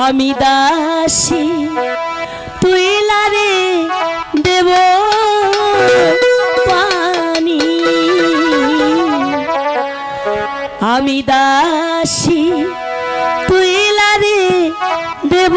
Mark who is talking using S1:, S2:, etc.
S1: আমি দাসী তুই লারে দেব পানি। আমি দাসী তুই লারে দেব